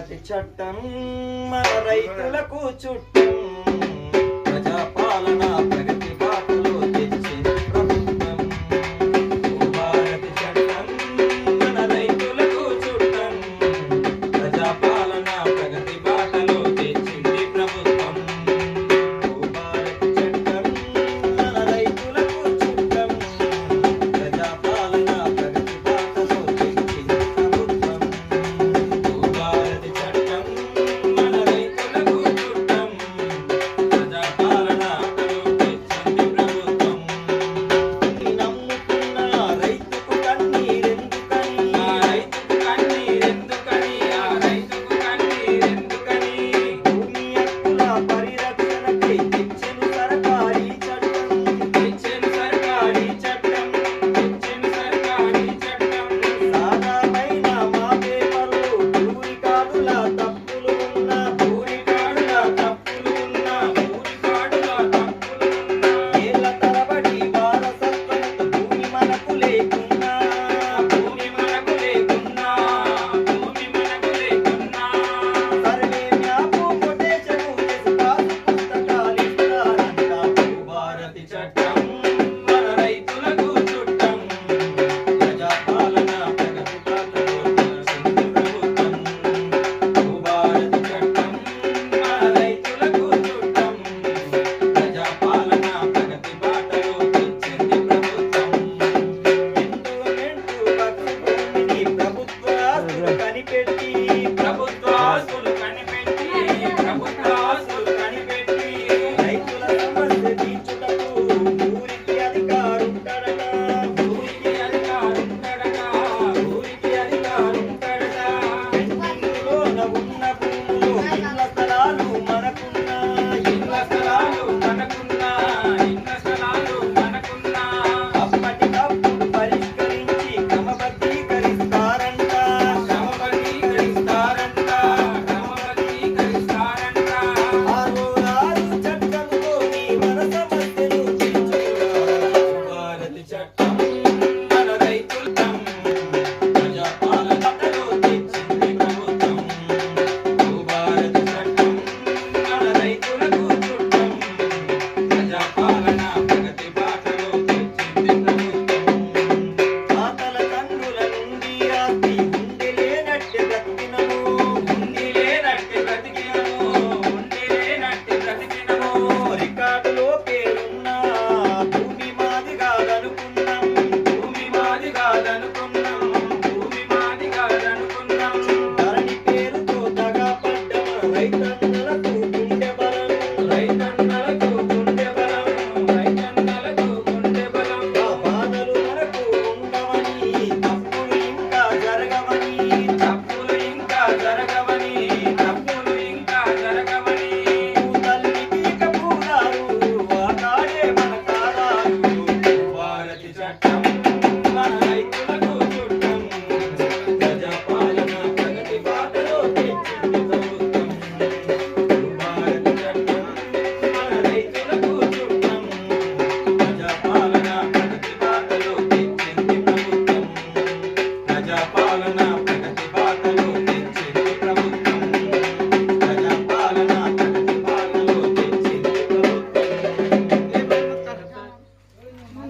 ప్రగతి చట్టం మన రైతులకు చుట్టం ప్రజాపాలన Thank you.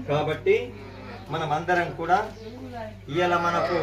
కాబట్టి మనమందరం కూడా ఇలా మనకు